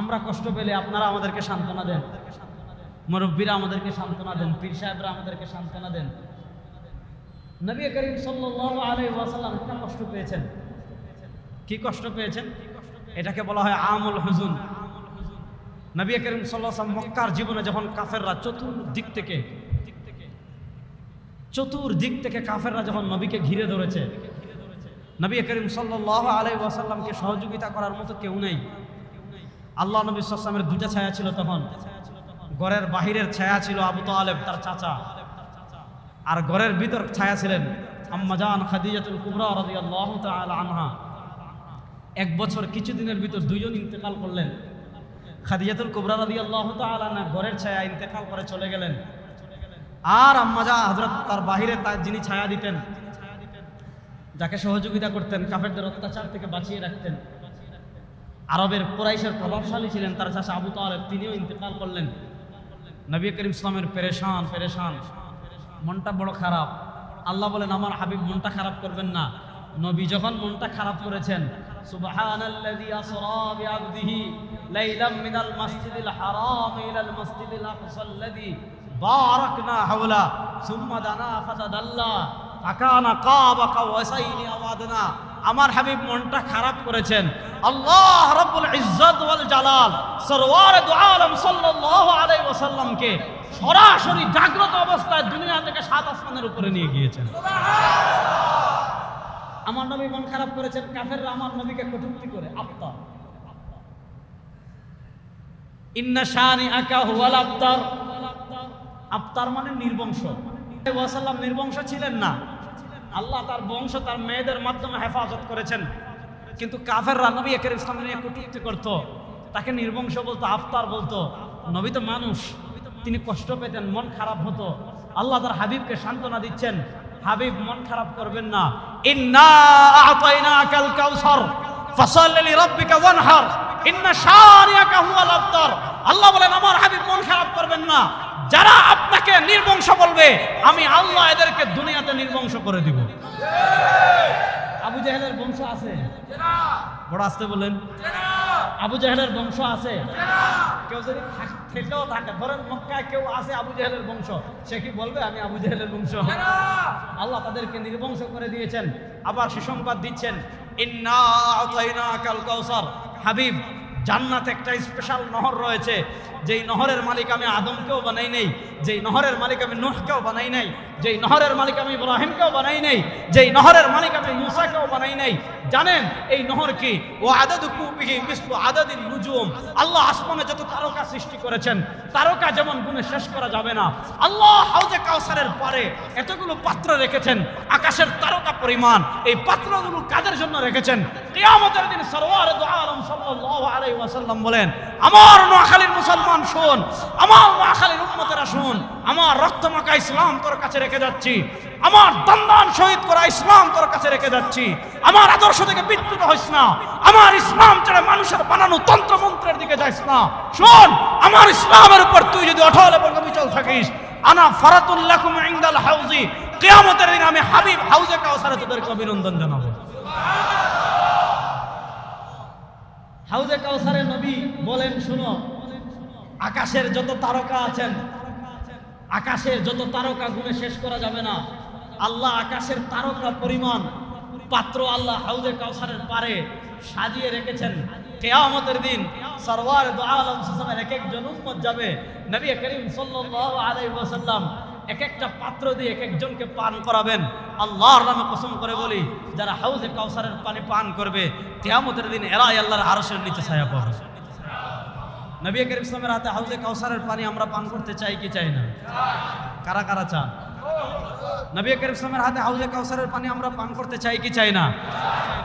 আমরা কষ্ট পেলে আপনারা আমাদেরকে সান্ত্বনা দেন। মুরব্বীরা আমাদেরকে সান্ত্বনা দেন, পীর সাহেবরা আমাদেরকে সান্ত্বনা দেন। নবী করিম সাল্লাল্লাহু আলাইহি ওয়াসাল্লাম একটা কষ্ট পেয়েছেন? কি কষ্ট পেয়েছেন? এটাকে বলা হয় আমল হুজুন। নবী করিম আলাইহি মক্কার জীবনে যখন কাফেররা চতুর্দিক থেকে চতুর্দিক থেকে কাফেররা যখন নবীকে ঘিরে ধরেছে, নবী করিম সাল্লাল্লাহু আলাইহি ওয়াসাল্লামকে সহযোগিতা করার মতো কেউ নেই। আল্লাহ নবী সাল্লামের দুটা ছায়া ছিল তখন। ঘরের বাহিরের ছায়া ছিল আবু তালেব তার চাচা। আর ঘরের ভিতর ছায়া ছিলেন আম্মাজান খাদিজাতুল কুবরা রাদিয়াল্লাহু তাআলা আনহা। এক বছর কিছুদিনের ভিতর দুইজন ইন্তেকাল করলেন। খাদিজাতুল কুবরা রাদিয়াল্লাহু তাআলা আনহা ঘরের ছায়া ইন্তেকাল করে চলে গেলেন। আর আম্মাজা হযরত তার বাহিরে তার যিনি ছায়া দিতেন, যাকে সহযোগিতা করতেন, কাফেরদের অত্যাচার থেকে বাঁচিয়ে রাখতেন। আরবের কোরাইশের প্রভাবশালী ছিলেন তার চাষা আবু তালেব, তিনিও ইন্তেকাল করলেন। নবী করিম ইসলামের পেরেশান পেরেশান। মনটা বড় খারাপ। আল্লাহ বলেন, আমার হাবিব মনটা খারাপ করবেন না। নবী যখন মনটা খারাপ করেছেন, সুবহানাল্লাযী আসরা সুম্মা দানা আমার হাবিব মনটা খারাপ করেছেন। আল্লাহ রাব্বুল ইজ্জত ওয়াল জালাল সরওয়ার দু আলম সাল্লাল্লাহু আলাইহি ওয়াসাল্লামকে সরাসরি জাগ্রত অবস্থায় দুনিয়া থেকে সাত আসমানের উপরে নিয়ে গিয়েছেন। আমার নবী মন খারাপ করেছেন কাফেররা আমার নবীকে কটূক্তি করে আফতার ইন্না শানি আকা হুয়াল আফতার আফতার মানে নির্বংশ। ওয়াসাল্লাম নির্বংশ ছিলেন না। আল্লাহ তার বংশ, তার মেয়েদের মাধ্যমে হেফাজত করেছেন। কিন্তু কাফের নবী একের ইসলাম নিয়ে কটূক্তি করতো। তাকে নির্বংশ বলতো, আফতার বলতো। নবী তো মানুষ, তিনি কষ্ট পেতেন, মন খারাপ হতো। আল্লাহ তার হাবিবকে সান্ত্বনা দিচ্ছেন, হাবিব, মন খারাপ করবেন না। আল্লাহ বলেন, আমার হাবিব মন খারাপ করবেন না। যারা আপনাকে নির্বংশ বলবে, আমি আল্লাহ এদেরকে দুনিয়াতে নির্বংশ করে দিব। আবু জাহেলের বংশ আছে? বড় আসতে বলেন। আবু জাহেলের বংশ আছে? কেউ যদি থাক- থেকেও থাকে, ধরেন মক্কায় কেউ আছে আবু জাহেলের বংশ, সে কি বলবে, আমি আবু জাহেলের বংশ আল্লাহ তাদেরকে নির্বংশ করে দিয়েছেন, আবার সুসংবাদ দিচ্ছেন। ইন্না আতাইনাকাল কাউসার। হাবিব, জান্নাত একটা স্পেশাল নহর রয়েছে। যেই নহরের মালিক আমি আদমকেও বানাই নাই, যেই নহরের মালিক আমি নুহকেও বানাই নাই, যেই নহরের মালিক আমি ইব্রাহিমকেও বানাই নাই, যেই নহরের মালিক আমি মুসাকেও বানাই নাই, জানেন এই নহর কি? ও আদাদ মিসলু আদাদিন নুজুম। আল্লাহ আসমানে যত তারকা সৃষ্টি করেছেন, তারকা যেমন গুণে শেষ করা যাবে না। আল্লাহ হাউজে কাউসারের পরে এতগুলো পাত্র রেখেছেন, আকাশের তারকা পরিমাণ, এই পাত্রগুলো কাদের জন্য রেখেছেন? কিয়ামতের দিন সরওয়ার দু আলম সাল্লাল্লাহু আলাইহি ওয়াসাল্লাম বলেন, আমার নোয়াখালীর মুসলমান শুন, আমার নোয়াখালীর উম্মতেরা শুন, আমার রক্তমাখা ইসলাম তোর কাছে রেখে যাচ্ছি, আমার দন্দান শহীদ করা ইসলাম তোর কাছে রেখে যাচ্ছি, আমার আদর্শ থেকে বিচ্যুত হইস না, আমার ইসলাম ছেড়ে মানুষের বানানো তন্ত্র মন্ত্রের দিকে যাইস না। শোন, আমার ইসলামের উপর তুই যদি অটল এবং অবিচল থাকিস, আনা ফারাতুল্লাকুম ইনদাল হাউজি, কিয়ামতের দিন আমি হাবিব হাউজে কাউসারে তোদেরকে অভিনন্দন জানাব। হাউজে কাউসারে নবী বলেন, শুনো আকাশের যত তারকা আছেন, আকাশের যত তারকা গুনে শেষ করা যাবে না। আল্লাহ আকাশের তারকা পরিমাণ, পাত্র আল্লাহ হাউজে কাউসারের পারে সাজিয়ে রেখেছেন। কেয়ামতের দিন সরওয়ার দু আলম সুসমের এক একজন উম্মত যাবে। নবী করিম সাল্লাল্লাহু আলাইহি ওয়াসাল্লাম এক একটা পাত্র দিয়ে এক একজনকে পান করাবেন। আল্লাহর নামে কসম করে বলি, যারা হাউজে কাউসারের পানি পান করবে, কেয়ামতের দিন এরাই আল্লাহর আরশের নিচে ছায়া পাবে নবী করিম ইসলামের হাতে হাউজে কাউসারের পানি আমরা পান করতে চাই কি চাই না? কারা কারা চান? নবী করিম ইসলামের হাতে হাউজে কাউসারের পানি আমরা পান করতে চাই কি চাই না?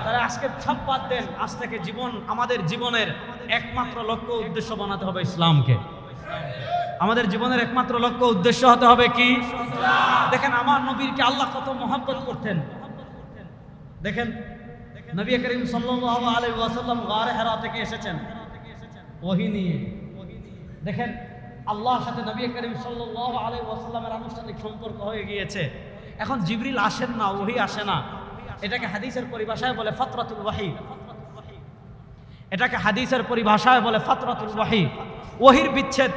তাহলে আজকে ছাপ বাদ দেন, আজ থেকে জীবন, আমাদের জীবনের একমাত্র লক্ষ্য উদ্দেশ্য বানাতে হবে ইসলামকে। আমাদের জীবনের একমাত্র লক্ষ্য উদ্দেশ্য হতে হবে কি? দেখেন, আমার নবীরকে আল্লাহ কত মহব্বত করতেন। দেখেন, নবী করিম সাল্লাল্লাহু আলাইহি ওয়াসাল্লাম গারে হেরা থেকে এসেছেন। ওহি নিয়ে। দেখেন, আল্লাহর সাথে নবী করিম সাল্লাল্লাহু আলাইহি ওয়াসাল্লামের আনুষ্ঠানিক সম্পর্ক হয়ে গিয়েছে। এখন জিবরিল আসেন না, ওহি আসে না। এটাকে হাদিসের পরিভাষায় বলে ফাতরাতুল ওয়াহি। এটাকে হাদিসের পরিভাষায় বলে ফাতরাতুল ওয়াহি। ওহির বিচ্ছেদ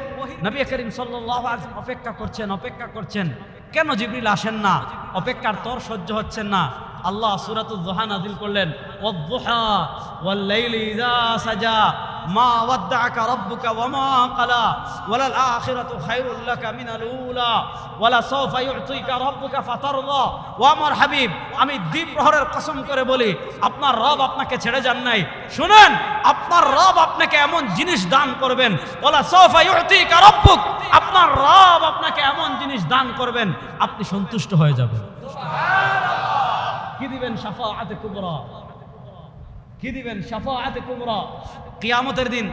নবী করিম ওয়াসাল্লাম অপেক্ষা করছেন অপেক্ষা করছেন। কেন জিবরিল আসেন না? অপেক্ষার তর সহ্য হচ্ছেন না। আল্লাহ সূরাতুল দুহা নাযিল করলেন সাজা। মা ওয়াদ্দাআকা রাব্বুকা ওয়া মা ক্বালা ওয়ালাল আখিরাতু খায়রুল লাকা মিনাল উলা, ওয়ালা সাওফা ইউতিকা রাব্বুকা ফাতারদা। ও আমার হাবিব, আমি দ্বীপ প্রহরের কসম করে বলি, আপনার রব আপনাকে ছেড়ে যান নাই। শুনেন, আপনার রব আপনাকে এমন জিনিস দান করবেন, ওয়ালা সাওফা ইউতিকা রাব্বুক, আপনার রব আপনাকে এমন জিনিস দান করবেন, আপনি সন্তুষ্ট হয়ে যাবেন। কি দিবেন শাফাআতে কুবরা? কি দিবেন? সাফাতে কুমরা। কিয়ামতের দিন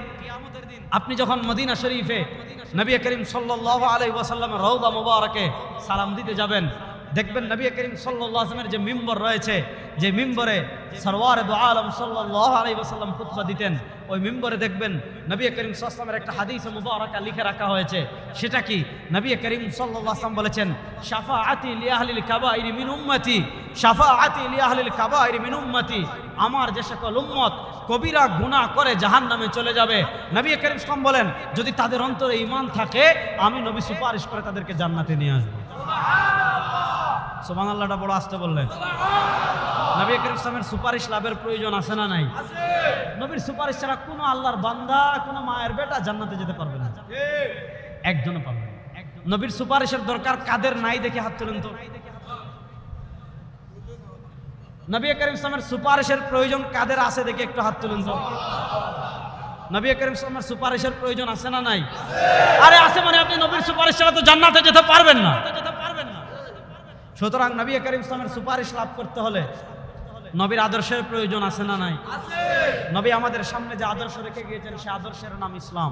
আপনি যখন মদিনা শরীফে নবী করিম সাল্লাল্লাহু আলাইহি ওয়াসাল্লাম রওজা মুবারকে সালাম দিতে যাবেন দেখবেন নবী করিম আলাইহি যে মিম্বর রয়েছে, যে মিম্বরে সরওয়ার দু আলম ওয়াসাল্লাম খুতবা দিতেন, ওই মিম্বরে দেখবেন নবী করিম সাল্লামের একটা হাদিস মুবারাকা লিখে রাখা হয়েছে। সেটা কি? নবী করিম সাল্লাল্লাহু আলাইহি ওয়াসাল্লাম বলেছেন, শাফাআতি লিআহলিল কাবাইরি মিন উম্মতি, শাফাআতি লিআহলিল কাবাইরি মিন উম্মতি, আমার যে সকল উম্মত, কবিরা গুনাহ করে জাহান নামে চলে যাবে। নবী করিম সাল্লাম বলেন, যদি তাদের অন্তরে ইমান থাকে, আমি নবী সুপারিশ করে তাদেরকে জান্নাতে নিয়ে আসব। সুবহান আল্লাহটা বড় আসতে বললেন। নবী করিম ইসলামের সুপারিশ লাভের প্রয়োজন আছে না নাই? নবীর সুপারিশ ছাড়া কোনো আল্লাহর বান্দা, কোনো মায়ের বেটা জান্নাতে যেতে পারবে না। একজনও পারবে নবীর সুপারিশের দরকার কাদের নাই দেখে হাত তুলেন তো। নবী করিম ইসলামের সুপারিশের প্রয়োজন কাদের আছে দেখে একটু হাত তুলেন তো। নবী করিম ইসলামের সুপারিশের প্রয়োজন আছে না নাই? আরে আছে মানে আপনি নবীর সুপারিশ ছাড়া তো জান্নাতে যেতে পারবেন না। সুতরাং নবী করিম ইসলামের সুপারিশ লাভ করতে হলে নবীর আদর্শের প্রয়োজন আছে না নাই? নবী আমাদের সামনে যে আদর্শ রেখে গিয়েছেন, সে আদর্শের নাম ইসলাম।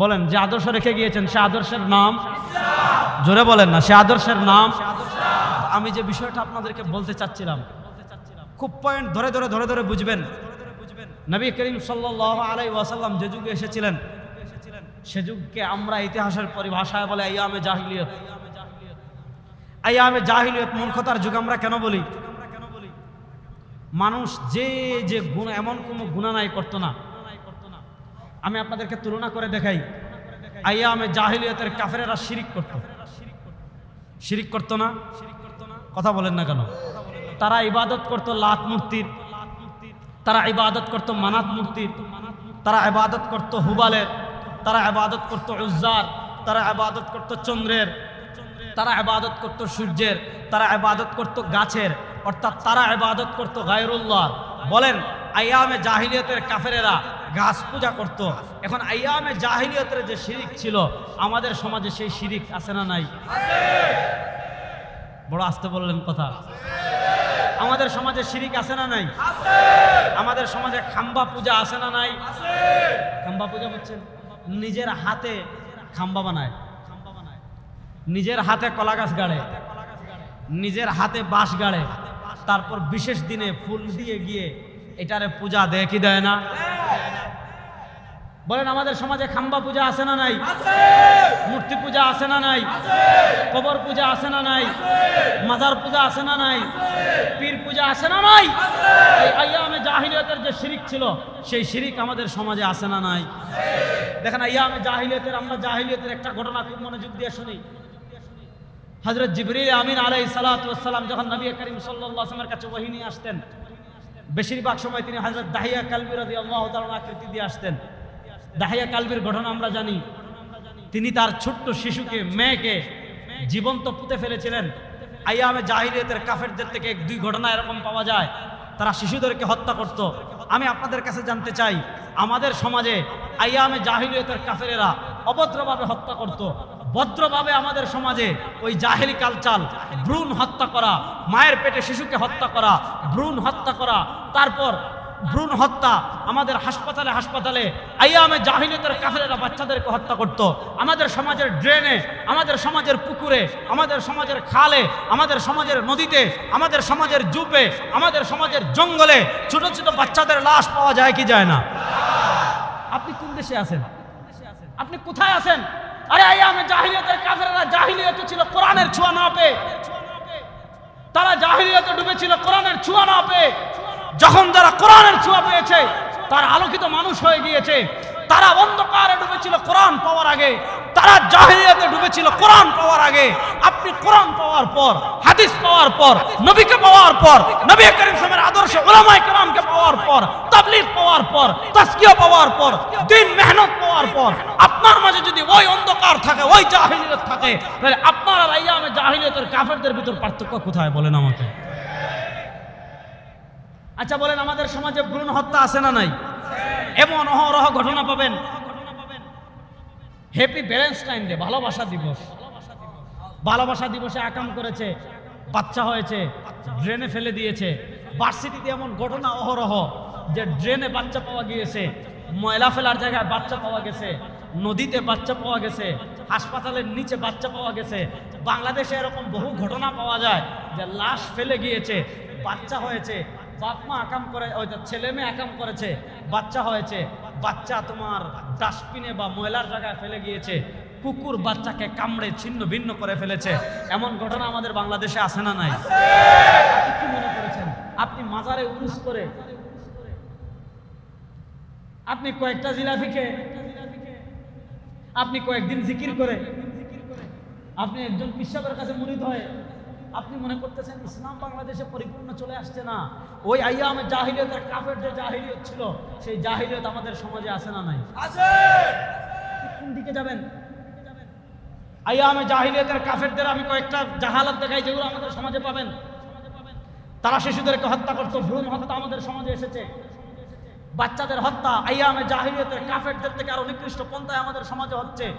বলেন, যে আদর্শ রেখে গিয়েছেন, সে আদর্শের নাম জোরে বলেন না, সে আদর্শের নাম আমি যে বিষয়টা আপনাদেরকে বলতে চাচ্ছিলাম, খুব পয়েন্ট ধরে ধরে ধরে ধরে বুঝবেন। নবী করিম সাল্লাল্লাহু আলাইহি ওয়াসাল্লাম যে যুগে এসেছিলেন, সে যুগকে আমরা ইতিহাসের পরিভাষায় বলে আইয়ামে জাহিলিয়ত। আইয়ামে জাহিলিয়ত মূর্খতার যুগ আমরা কেন বলি? মানুষ যে যে গুণ, এমন কোনো গুণা নাই করতো না। আমি আপনাদেরকে তুলনা করে দেখাই। আইয়ামে জাহিলিয়তের কাফেরেরা শিরিক করত। শিরিক করতো না? কথা বলেন না কেন? তারা ইবাদত করতো লাত মূর্তির। তারা ইবাদত করতো মানাত মূর্তির। তারা ইবাদত করতো হুবালের। তারা ইবাদত করতো উজ্জার। তারা ইবাদত করতো চন্দ্রের। তারা ইবাদত করতো সূর্যের, তারা ইবাদত করতো গাছের, অর্থাৎ তারা ইবাদত করতো গায়রুল্লাহ। বলেন আয়ামে জাহিলিয়তের কাফেরেরা গাছ পূজা করত। এখন আয়ামে জাহিলিয়তের যে শিরিক ছিল, আমাদের সমাজে সেই শিরিক আছে না নাই? বড় আসতে বললেন কথা। আমাদের সমাজে শিরিক আছে না নাই? আমাদের সমাজে খাম্বা পূজা আছে না নাই? খাম্বা পূজা হচ্ছেন নিজের হাতে খাম্বা বানায়। নিজের হাতে কলা গাছ গাড়ে, নিজের হাতে বাঁশ গাড়ে, তারপর বিশেষ দিনে ফুল দিয়ে গিয়ে এটারে পূজা দেয়, কি দেয় না? বলেন, আমাদের সমাজে খাম্বা পূজা আছে না নাই? মূর্তি পূজা আছে না নাই? কবর পূজা আছে না নাই? মাজার পূজা আছে না নাই? পীর পূজা আছে না নাই? আইয়ামে জাহিলিয়তের যে শিরিক ছিল, সেই শিরিক আমাদের সমাজে আছে না নাই? দেখেন, আইয়ামে জাহিলিয়তের, আমরা জাহিলিয়তের একটা ঘটনা খুব মনোযোগ দিয়ে শুনি। হজরত জিবরিল আমিন আলাই সালাতাম যখন নবী করিম সাল্লামের কাছে ওহি নিয়ে আসতেন, বেশিরভাগ সময় তিনি হজরত দাহিয়া কালবির আকৃতি দিয়ে আসতেন। দাহিয়া কালবির ঘটনা আমরা জানি। তিনি তার ছোট্ট শিশুকে, মেয়েকে জীবন্ত পুঁতে ফেলেছিলেন। আইয়ামে জাহিরিয়তের কাফেরদের থেকে এক দুই ঘটনা এরকম পাওয়া যায়। তারা শিশুদেরকে হত্যা করত। আমি আপনাদের কাছে জানতে চাই, আমাদের সমাজে আইয়ামে জাহিলিয়তের কাফেরেরা অভদ্রভাবে হত্যা করত। ভদ্রভাবে আমাদের সমাজে ওই জাহেলি কালচাল, ভ্রূণ হত্যা করা, মায়ের পেটে শিশুকে হত্যা করা, ভ্রূণ হত্যা করা, তারপর ভ্রূণ হত্যা, আমাদের হাসপাতালে হাসপাতালে, আইয়ামে জাহিলিয়তের কাফেরেরা বাচ্চাদেরকে হত্যা করত। আমাদের সমাজের ড্রেনে, আমাদের সমাজের পুকুরে, আমাদের সমাজের খালে, আমাদের সমাজের নদীতে, আমাদের সমাজের জুপে, আমাদের সমাজের জঙ্গলে ছোট ছোট বাচ্চাদের লাশ পাওয়া যায় কি যায় না? আপনি কোন দেশে আছেন? আপনি কোথায় আছেন? আরে আয়ামে জাহিলিয়াতের কাফেরেরা জাহিলিয়াত ছিল কোরআনের ছোঁয়া না পেয়ে। তারা জাহিলিয়াতে ডুবেছিল কোরআনের ছোঁয়া না পেয়ে। যখন তারা কোরআনের ছোঁয়া পেয়েছে, তার আলোকিত মানুষ হয়ে গিয়েছে। তারা অন্ধকারে ডুবেছিল কোরআন পাওয়ার আগে, তারা জাহিলিয়াতে ডুবেছিল কোরআন পাওয়ার আগে। আপনি কোরআন পাওয়ার পর, হাদিস পাওয়ার পর, নবীকে পাওয়ার পর, নবী করিম সাহেবের আদর্শ ওলামায়ে কেরামকে পাওয়ার পর, তাবলীগ পাওয়ার পর তাসকিয়া পাওয়ার পর, দিন মেহনত পাওয়ার পর, আপনার মাঝে যদি ওই অন্ধকার থাকে, ওই জাহিলিয়ত থাকে, তাহলে আপনার আইয়ামে জাহিলিয়তের কাফেরদের ভিতর পার্থক্য কোথায় বলেন আমাকে? আচ্ছা বলেন, আমাদের সমাজে ভ্রূণ হত্যা আছে না নাই? এমন অহরহ ঘটনা পাবেন। হ্যাপি ভ্যালেন্টাইন ডে ভালোবাসা দিবস। ভালোবাসা দিবসে আকাম করেছে, বাচ্চা হয়েছে ড্রেনে ফেলে দিয়েছে। ভার্সিটিতে এমন ঘটনা অহরহ যে ড্রেনে বাচ্চা পাওয়া গিয়েছে, ময়লা ফেলার জায়গায় বাচ্চা পাওয়া গেছে, নদীতে বাচ্চা পাওয়া গেছে, হাসপাতালের নিচে বাচ্চা পাওয়া গেছে। বাংলাদেশে এরকম বহু ঘটনা পাওয়া যায় যে লাশ ফেলে গিয়েছে, বাচ্চা হয়েছে বাপ মা আকাম করে ওই ছেলে মেয়ে আকাম করেছে বাচ্চা হয়েছে বাচ্চা তোমার ডাস্টবিনে বা ময়লার জায়গায় ফেলে গিয়েছে কুকুর বাচ্চাকে কামড়ে ছিন্ন ভিন্ন করে ফেলেছে। এমন ঘটনা আমাদের বাংলাদেশে আছে না নাই? আপনি কি মনে করেছেন? আপনি মাজারে উরুস করে আপনি কয়েকটা জিলাপিকে আপনি কয়েকদিন জিকির করে আপনি একজন পিসাবের কাছে মুরিদ হয়ে আপনি মনে করতেছেন ইসলাম বাংলাদেশে পরিপূর্ণ চলে আসছে না? ওই আইয়ামে জাহিলিয়তের কাফের যে জাহিলিয়ত ছিল সেই জাহিলিয়ত আমাদের সমাজে আছে না নাই? কোন দিকে যাবেন? আইয়ামে জাহিলিয়তের কাফেরদের আমি কয়েকটা জাহালাত দেখাই যেগুলো আমাদের সমাজে পাবেন। তারা শিশুদেরকে হত্যা করতো ভ্রূণ হত্যা আমাদের সমাজে এসেছে। বাচ্চাদের হত্যা আইয়ামে জাহিলিয়তের কাফেরদের থেকে আরও নিকৃষ্ট পন্থায় আমাদের সমাজে হচ্ছে।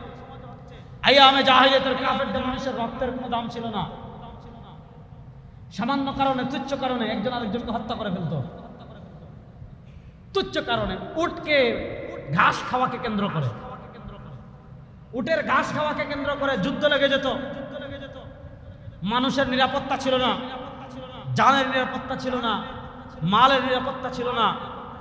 আইয়ামে জাহিলিয়তের কাফেরদের মানুষের রক্তের কোনো দাম ছিল না। সামান্য কারণে, তুচ্ছ কারণে একজন আরেকজনকে হত্যা করে ফেলতো। তুচ্ছ কারণে উটকে ঘাস খাওয়াকে কেন্দ্র করে। উটের ঘাস খাওয়াকে কেন্দ্র করে যুদ্ধ লেগে যেত। মানুষের নিরাপত্তা ছিল না। জানের নিরাপত্তা ছিল না। মালের নিরাপত্তা ছিল না।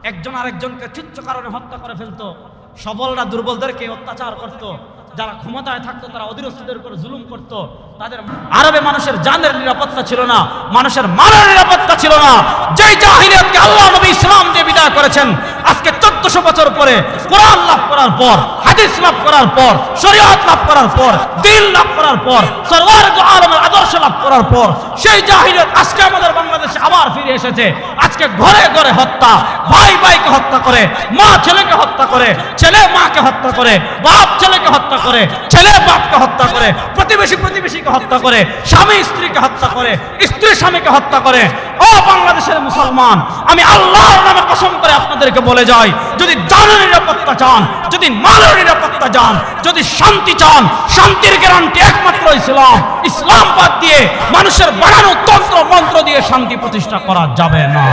একজন আরেকজনকে তুচ্ছ কারণে হত্যা করে ফেলতো। সবলরা দুর্বলদেরকে অত্যাচার করত। যারা ক্ষমতায় থাকতো, তারা অধীনস্থদের উপর জুলুম করত। তাদের আরবে মানুষের জানের নিরাপত্তা ছিল না, মানুষের মালের নিরাপত্তা ছিল না। যেই জাহিলিয়াতকে আল্লাহ নবী ইসলাম দিয়ে বিদায় করেছেন, আজকে চোদ্দশো বছর পরে কোরআন লাভ করার পর, হাদিস লাভ করার পর, শরীয়ত লাভ করার পর, দিন লাভ করার পর, সরওয়ার আলমের আদর্শ লাভ করার পর, সেই জাহিলিয়াত আজকে আমাদের বাংলাদেশে আবার ফিরে এসেছে। আজকে ঘরে ঘরে হত্যা, ভাই ভাইকে হত্যা করে, মা ছেলেকে হত্যা করে, ছেলে মাকে হত্যা করে, বাপ ছেলেকে হত্যা করে ছেলে বাপকে হত্যা করে, প্রতিবেশী প্রতিবেশীকে হত্যা করে, স্বামী স্ত্রীকে হত্যা করে, স্ত্রী স্বামীকে হত্যা করে। ও বাংলাদেশের মুসলমান, আমি আল্লাহর নামে কসম করে আপনাদেরকে বলে যাই, যদি জানের নিরাপত্তা চান, যদি মালের নিরাপত্তা চান, যদি শান্তি চান, শান্তির গ্যারান্টি একমাত্র ইসলাম। ইসলাম বাদ দিয়ে মানুষের বাড়ানো তন্ত্র, মন্ত্র দিয়ে শান্তি প্রতিষ্ঠা করা যাবে না।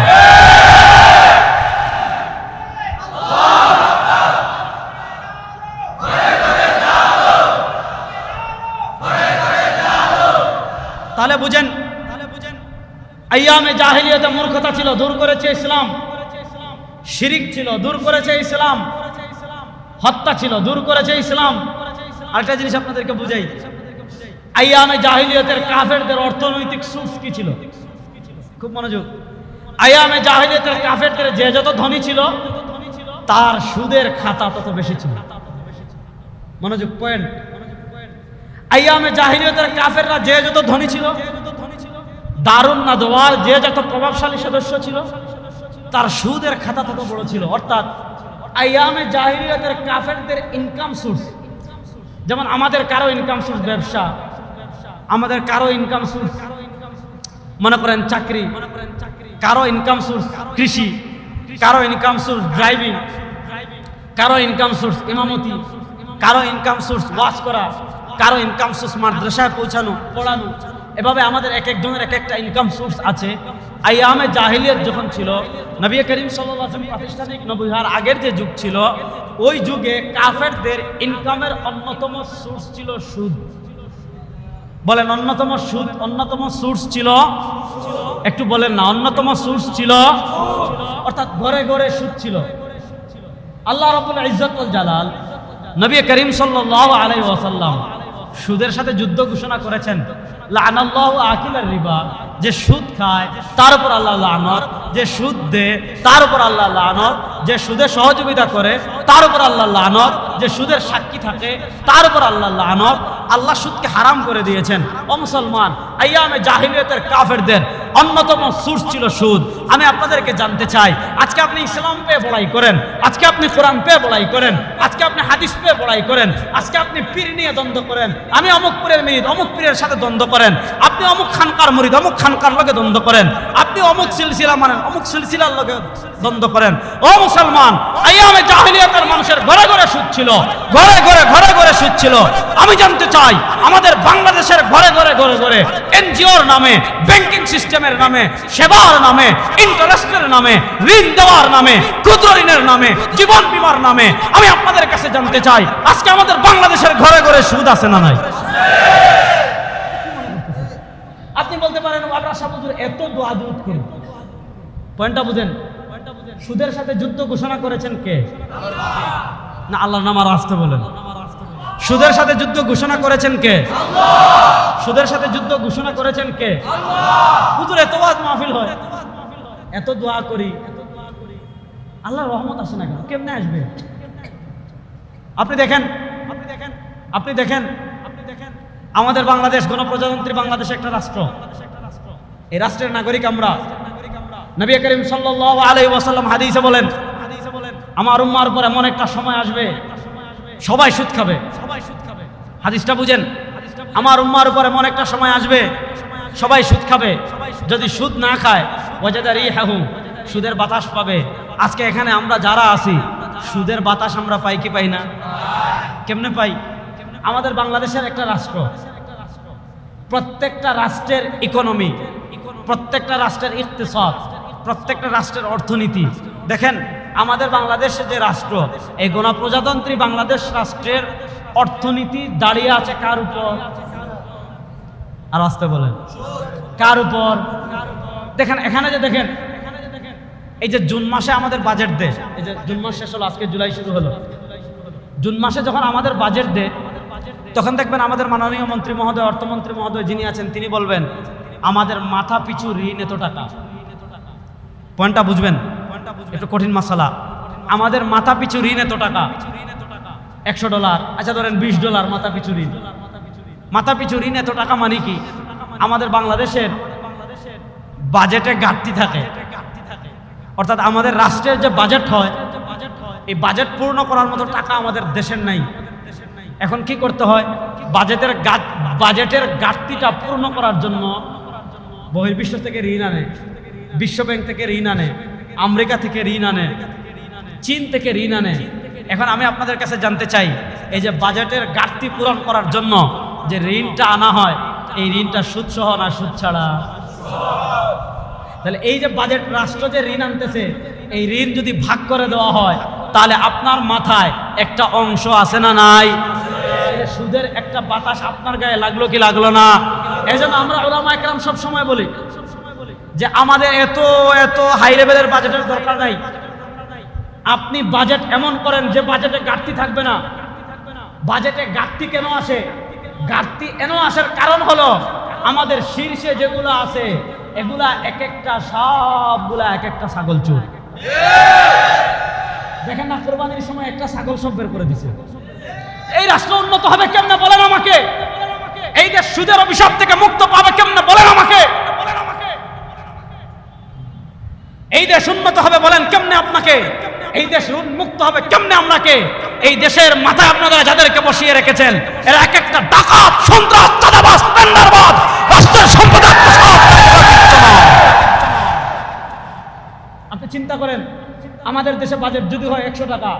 তাহলে বুঝেন, আইয়ামে জাহিলিয়াতে মূর্খতা ছিল, দূর করেছে ইসলাম। শিরিক ছিল, দূর করেছে ইসলাম। হত্যা ছিল, দূর করেছে ইসলাম। আরেকটা জিনিস আপনাদেরকে বুঝাই আইয়ামে জাহিলিয়াতের কাফেরদের অর্থনৈতিক সুখ কি ছিল? খুব মনোযোগ। আইয়ামে জাহিলিয়াতের কাফেরদের যে যত ধনী ছিল, তার সুদের খাতা তত বেশি ছিল। মনোযোগ, পয়েন্ট। আইয়ামে জাহিলিয়তের কাফেররা যে যত ধনী ছিল দারুণ না দোয়ার যে যত প্রভাবশালী সদস্য ছিল, তার সুদের খাতা তত বড় ছিল। অর্থাৎ আইয়ামে জাহিলিয়তের কাফেরদের ইনকাম সোর্স যেমন আমাদের কারও ইনকাম সোর্স ব্যবসা, আমাদের কারও ইনকাম সোর্স মনে করেন চাকরি, কারও ইনকাম সোর্স কৃষি, কারও ইনকাম সোর্স ড্রাইভিং কারও ইনকাম সোর্স ইমামতি, কারও ইনকাম সোর্স ওয়াশ করা কারও ইনকাম সোর্স মাদ্রাসায় পৌঁছানো, পড়ানো। এভাবে আমাদের এক একজনের এক একটা ইনকাম সোর্স আছে। আইয়ামে জাহিলিয়ত যখন ছিল, নবী করিম আলাইহি প্রাতিষ্ঠানিক নবুহার আগের যে যুগ ছিল, ওই যুগে কাফেরদের ইনকামের অন্যতম সোর্স ছিল সুদ। বলেন, অন্যতম সুদ, অন্যতম সোর্স ছিল, একটু বলেন না, অন্যতম সোর্স ছিল, অর্থাৎ ঘরে ঘরে সুদ ছিল। আল্লাহ রাব্বুল ইজ্জতুল জালাল, নবী করিম সাল্লাল্লাহু আলাইহি ওয়াসাল্লাম সুদের সাথে যুদ্ধ ঘোষণা করেছেন। লানাল্লাহ আকিলার রিবা। যে সুদ খায়, তার উপর আল্লাহ লানত। যে সুদ দে, তার উপর আল্লাহ লানত। যে সুদের সহযোগিতা করে, তার উপর আল্লাহ লানত। যে সুদের সাক্ষী থাকে, তার উপর আল্লাহ লানত। আল্লাহ সুদকে হারাম করে দিয়েছেন। ও মুসলমান, আইয়ামে জাহিলিয়তের কাফেরদের অন্যতম সুর ছিল সুদ। আমি আপনাদেরকে জানতে চাই, আজকে আপনি ইসলাম পেয়ে বড়াই করেন, আজকে আপনি কোরআন পেয়ে বড়াই করেন, আজকে আপনি হাদিস পেয়ে বড়াই করেন, আজকে আপনি পীর নিয়ে দ্বন্দ্ব করেন, আমি অমুক পীরের মিনিট অমুক পীরের সাথে দ্বন্দ্ব করেন, আপনি অমুক খানকার মরিদ, অমুক খানকার লগে দ্বন্দ্ব করেন, আপনি অমুক সিলসিলা মানেন, অমুক সিলসিলার লগে দ্বন্দ্ব করেন। ও মুসলমান, আইয়ামে জাহিলিয়াতের মানুষের ঘরে ঘরে সুদ ছিল, ঘরে ঘরে ঘরে ঘরে সুদ ছিল। আমি জানতে চাই, আমাদের বাংলাদেশের ঘরে ঘরে ঘরে ঘরে এনজিওর নামে, ব্যাংকিং সিস্টেমের নামে, সেবার নামে, ইন্টারেস্টের নামে, ঋণ দেওয়ার নামে, ক্ষুদ্র ঋণের নামে, জীবন বীমার নামে, আমি আপনাদের কাছে জানতে চাই, আজকে আমাদের বাংলাদেশের ঘরে ঘরে সুদ আছে না নাই? আপনি বলতে পারেন আমরা সাবুজুর এত দোয়া দুধ করি। পয়েন্টটা বুঝেন? সুদের সাথে যুদ্ধ ঘোষণা করেছেন কে? না, আল্লাহর নাম আর আসতে বলেন। সুদের সাথে যুদ্ধ ঘোষণা করেছেন কে? সুদের সাথে যুদ্ধ ঘোষণা করেছেন কে? হুজুর, এত ওয়াজ মাহফিল হয়। এত দোয়া করি। আল্লাহর রহমত আসে না কেন? কেমনে আসবে? আপনি দেখেন। আপনি দেখেন। আপনি দেখেন আপনি দেখেন আমাদের বাংলাদেশ গণপ্রজাতন্ত্রী বাংলাদেশ একটা রাষ্ট্র। এই রাষ্ট্রের নাগরিক আমরা। নবী করিম সাল্লাল্লাহু আলাইহি ওয়াসাল্লাম হাদিসে বলেন, আমার উম্মার উপর এমন একটা সময় আসবে, সবাই সুদ খাবে। সবাই সুদ খাবে হাদিসটা বুঝেন, আমার উম্মার উপর এমন একটা সময় আসবে, সবাই সুদ খাবে। যদি সুদ না খায় ওয়াজাদার ই হাহু সুদের বাতাস পাবে। আজকে এখানে আমরা যারা আছি, সুদের বাতাস আমরা পাই কি পাই না? কেমনে পাই? আমাদের বাংলাদেশের একটা রাষ্ট্র, প্রত্যেকটা রাষ্ট্রের ইকোনমি প্রত্যেকটা রাষ্ট্রের ইকতেসাদ প্রত্যেকটা রাষ্ট্রের অর্থনীতি। দেখেন, আমাদের বাংলাদেশে যে রাষ্ট্র, এই গণপ্রজাতন্ত্রী বাংলাদেশ রাষ্ট্রের অর্থনীতি দাঁড়িয়ে আছে কার উপর? আর আসতে বলেন। কার উপর? দেখেন, এখানে যে দেখেন, এই যে জুন মাসে আমাদের বাজেট দেয় এই যে জুন মাস শেষ হলো, আজকে জুলাই শুরু হলো। জুন মাসে যখন আমাদের বাজেট দেয় তখন দেখবেন আমাদের মাননীয় মন্ত্রী মহোদয়, অর্থমন্ত্রী মহোদয় যিনি আছেন, তিনি বলবেন, আমাদের মাথা পিছু ঋণ এত টাকা। পয়েন্টটা বুঝবেন? একটু কঠিন মশালা। আমাদের মাথা পিছু ঋণ এত টাকা। একশো ডলার। আচ্ছা ধরেন বিশ ডলার মাথা পিছু ঋণ। মাথা পিছু ঋণ এত টাকা মানে কি? আমাদের বাংলাদেশের বাজেটে ঘাটতি থাকে। অর্থাৎ আমাদের রাষ্ট্রের যে বাজেট হয়, এই বাজেট পূর্ণ করার মতো টাকা আমাদের দেশের নাই। এখন কি করতে হয়? বাজেটের বাজেটের ঘাটতিটা পূর্ণ করার জন্য বহির্বিশ্ব থেকে ঋণ আনে। বিশ্ব ব্যাংক থেকে ঋণ আনে, আমেরিকা থেকে ঋণ আনে, চীন থেকে ঋণ আনে। এখন আমি আপনাদের কাছে জানতে চাই, এই যে বাজেটের ঘাটতি পূরণ করার জন্য যে ঋণটা আনা হয়, এই ঋণটা সুদ সহ না সুদ ছাড়া তাহলে এই যে বাজেট রাষ্ট্র যে ঋণ আনতেছে, এই ঋণ যদি ভাগ করে দেওয়া হয়, তাহলে আপনার মাথায় একটা অংশ আছে না নাই? সুদের একটা বাতাস আপনার গায়ে লাগল কি লাগল না? এই জন্য আমরা ওলামা একরাম সব সময় বলি যে আমাদের এত এত হাই লেভেলের বাজেটের দরকার নাই। আপনি বাজেট এমন করেন যে বাজেটে ঘাটতি থাকবে না। বাজেটে ঘাটতি কেন আসে? ঘাটতি এন আসার কারণ হলো আমাদের শীর্ষে যেগুলো আছে, এগুলা এক একটা সবগুলা এক একটা ছাগল চুর। দেখেন না, কোরবানির সময় একটা ছাগল সব বের করে দিছে। এই রাষ্ট্র উন্নত হবে কেমনে বলেন আমাকে? এই দেশ সুদের অভিশাপ থেকে মুক্ত পাবে কেমনে বলেন আমাকে? এই দেশ উন্নত হবে বলেন কেমনে আপনাকে? এই দেশ উন্মুক্ত হবে কেমনে আপনাকে এই দেশের মাথায় আপনারা যাদেরকে বসিয়ে রেখেছেন, এরা এক একটা ডাকাত, সন্ত্রাস, চাঁদাবাজ টেন্ডারবাজ রাষ্ট্রের সম্পদ আপনি চিন্তা করেন, আমাদের দেশে বাজেট যদি হয় একশো টাকা,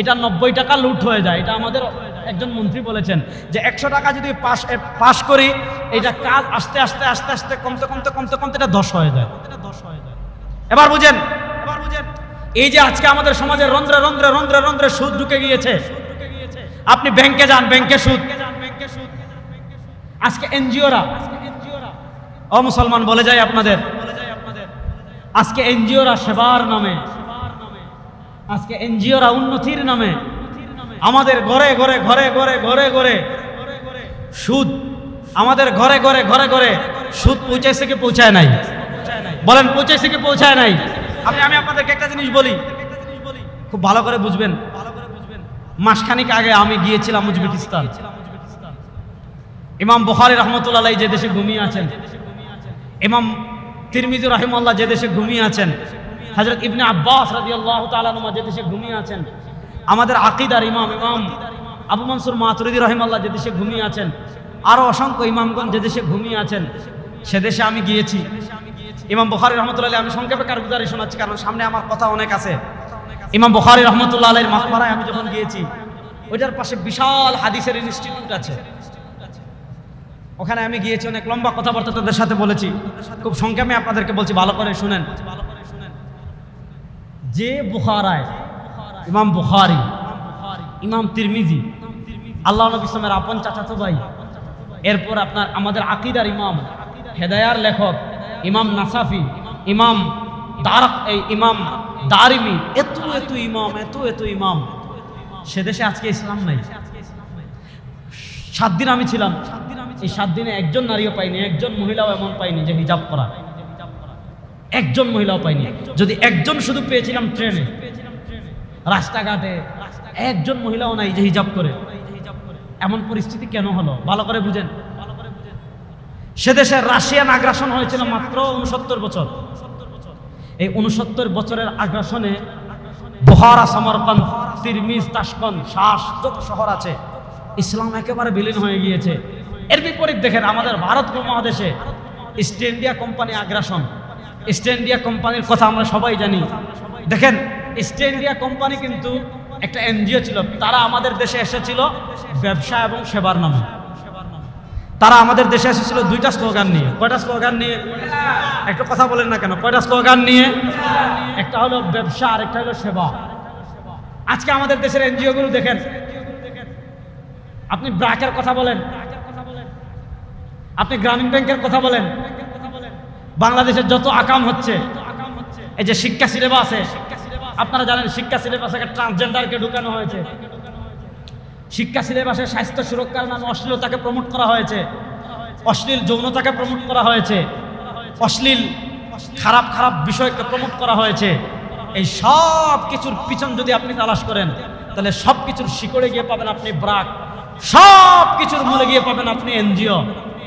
এটা নব্বই টাকা লুট হয়ে যায়। এটা আমাদের একজন মন্ত্রী বলেছেন যে একশো টাকা যদি পাস পাস করি এটা কাজ আস্তে আস্তে আস্তে আস্তে, কমতে কমতে কমতে কমতে এটা দশ হয়ে যায় এটা দশ হয়ে যায়। এবার বুঝেন এই যে আজকে আমাদের সমাজে রন্ধ্রে রন্ধ্রে রন্ধ্রে রন্ধ্রে সুদ ঢুকে গিয়েছে। আপনি ব্যাংকে যান, ব্যাংকে সুদ। আজকে এনজিওরা ও মুসলমান বলে যায় আপনাদের, আজকে এনজিওরা সেবার নামে, আজকে এনজিওরা উন্নতির নামে, আমাদের ঘরে ঘরে ঘরে ঘরে ঘরে ঘরে সুদ, আমাদের ঘরে ঘরে ঘরে ঘরে সুদ পৌঁছাইছে কি পৌঁছায় নাই? বলেন পৌঁছাইছে কি পৌঁছায় নাই? আমি আমি আপনাদেরকে একটা জিনিস বলি। খুব ভালো করে বুঝবেন। করে বুঝবেন মাসখানিক আগে আমি গিয়েছিলাম উজবেকিস্তান। ইমাম বুখারি রহমতুল্লাহ যে দেশে ঘুমিয়ে আছেন। ইমাম তিরমিজু রাহিমাল্লাহ যে দেশে ঘুমিয়ে আছেন। হজরত ইবনে আব্বাস রাদিয়াল্লাহু তাআলা নুমা যে দেশে ঘুমিয়ে আছেন। আমাদের আকিদার ইমাম ইমাম আবু মনসুর মাতুরিদি রহিমাল্লাহ যে দেশে ঘুমিয়ে আছেন। আরও অসংখ্য ইমামগঞ্জ যে দেশে ঘুমিয়ে আছেন। সে দেশে আমি গিয়েছি। ইমাম বুখারি রহমতুল্লাহ আমি সংক্ষেপে কারগুজারি শোনাচ্ছি, কারণ সামনে আমার কথা অনেক আছে। ইমাম বুখারি রহমতুল্লাহ আলের মাকবারায় আমি যখন গিয়েছি, ওইটার পাশে বিশাল হাদিসের ইনস্টিটিউট আছে। ওখানে আমি গিয়েছি, অনেক লম্বা কথাবার্তা তাদের সাথে বলেছি। খুব সংক্ষেপে আপনাদেরকে বলছি, ভালো করে শুনেন। যে বুখারায় ইমাম বুখারি, ইমাম তিরমিজি, আল্লাহ নবী ইসলামের আপন চাচাতো ভাই, এরপর আপনার আমাদের আকিদার ইমাম, হেদায়ার লেখক ইমাম নাসাফি, ইমাম দারক এই ইমাম দারিমি, এত এত ইমাম, এত এত ইমাম। সে দেশে আজকে ইসলাম নাই। সাত দিন আমি ছিলাম। এই সাত দিনে একজন নারীও পাইনি, একজন মহিলাও এমন পাইনি যে হিজাব করা। একজন মহিলাও পাইনি। যদি একজন শুধু পেয়েছিলাম ট্রেনে, রাস্তাঘাটে, একজন মহিলাও নাই যে হিজাব করে। এমন পরিস্থিতি কেন হলো? ভালো করে বুঝেন। সে দেশে রাশিয়ান আগ্রাসন হয়েছিল মাত্র উনসত্তর বছর। এই উনসত্তর বছরের আগ্রাসনে বুহারা সমরকন তিরমিজ তাসকন শ্বাস যত শহর আছে, ইসলাম একেবারে বিলীন হয়ে গিয়েছে। এর বিপরীত দেখেন আমাদের ভারত মহাদেশে ইস্ট ইন্ডিয়া কোম্পানি আগ্রাসন। ইস্ট ইন্ডিয়া কোম্পানির কথা আমরা সবাই জানি। দেখেন, ইস্ট ইন্ডিয়া কোম্পানি কিন্তু একটা এনজিও ছিল, তারা আমাদের দেশে এসেছিল ব্যবসা এবং সেবার নামে। তারা আমাদের দেশে এসেছিল দুইটা স্লোগান নিয়ে। কয়টা স্লোগান নিয়ে? একটা কথা বলেন না কেন? কয়টা স্লোগান নিয়ে? একটা হলো ব্যবসা আর একটা হলো সেবা। আজকে আমাদের দেশের এনজিও গুলো দেখেন। আপনি ব্রাকের কথা বলেন। আপনি গ্রামীণ ব্যাংকের কথা বলেন। বাংলাদেশের যত আকাম হচ্ছে, এই যে শিক্ষা সিলেবাসে, আপনারা জানেন শিক্ষা সিলেবাসে ট্রান্সজেন্ডারকে ঢুকানো হয়েছে। শিক্ষা সিলেবাসে স্বাস্থ্য সুরক্ষার নামে অশ্লীলতাকে প্রমোট করা হয়েছে। অশ্লীল যৌনতাকে প্রমোট করা হয়েছে। অশ্লীল খারাপ খারাপ বিষয়কে প্রমোট করা হয়েছে। এই সব কিছুর পিছন যদি আপনি তালাশ করেন, তাহলে সব কিছুর শিকড়ে গিয়ে পাবেন আপনি ব্রাক। সব কিছুর মূলে গিয়ে পাবেন আপনি এনজিও।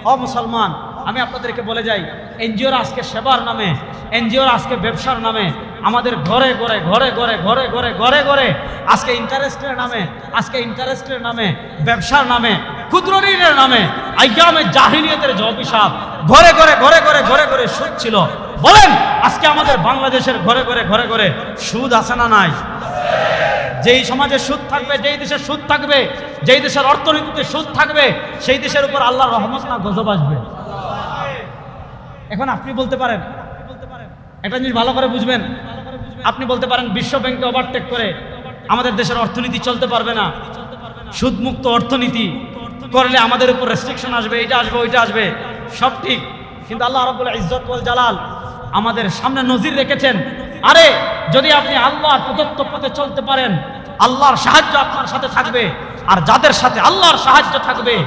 অ মুসলমান, আমি আপনাদেরকে বলে যাই, এনজিওর আজকে সেবার নামে, এনজিওর আজকে ব্যবসার নামে আমাদের ঘরে ঘরে ঘরে ঘরে ঘরে ঘরে ঘরে ঘরে আজকে ইন্টারেস্টের নামে আজকে ইন্টারেস্টের নামে ব্যবসার নামে ক্ষুদ্র ঋণের নামে আইয়ামে জাহিনিয়তের অভিশাপ ঘরে ঘরে ঘরে ঘরে ঘরে ঘরে সুদ ছিল বলেন আজকে আমাদের বাংলাদেশের ঘরে ঘরে ঘরে ঘরে সুদ আছে না নাই যেই সমাজে সুদ থাকবে যেই দেশে সুদ থাকবে যেই দেশের অর্থনীতিতে সুদ থাকবে সেই দেশের উপর আল্লাহর রহমত না গজব আসবে এখন আপনি বলতে পারেন একটা জিনিস ভালো করে বুঝবেন আপনি বলতে পারেন বিশ্ব ব্যাংকে ওভারটেক করে আমাদের দেশের অর্থনীতি চলতে পারবে না। সুদমুক্ত অর্থনীতি করলে আমাদের উপর রেস্ট্রিকশন আসবে, এটা আসবে, ওইটা আসবে। সব ঠিক। কিন্তু আল্লাহ রবুল্লা ইজ্জত জালাল আমাদের সামনে নজির রেখেছেন। আরে, যদি আপনি আল্লাহর প্রদত্ত পথে চলতে পারেন, আল্লাহর সাহায্য আপনার সাথে থাকবে। আর যাদের সাথে আল্লাহর সাহায্য থাকবে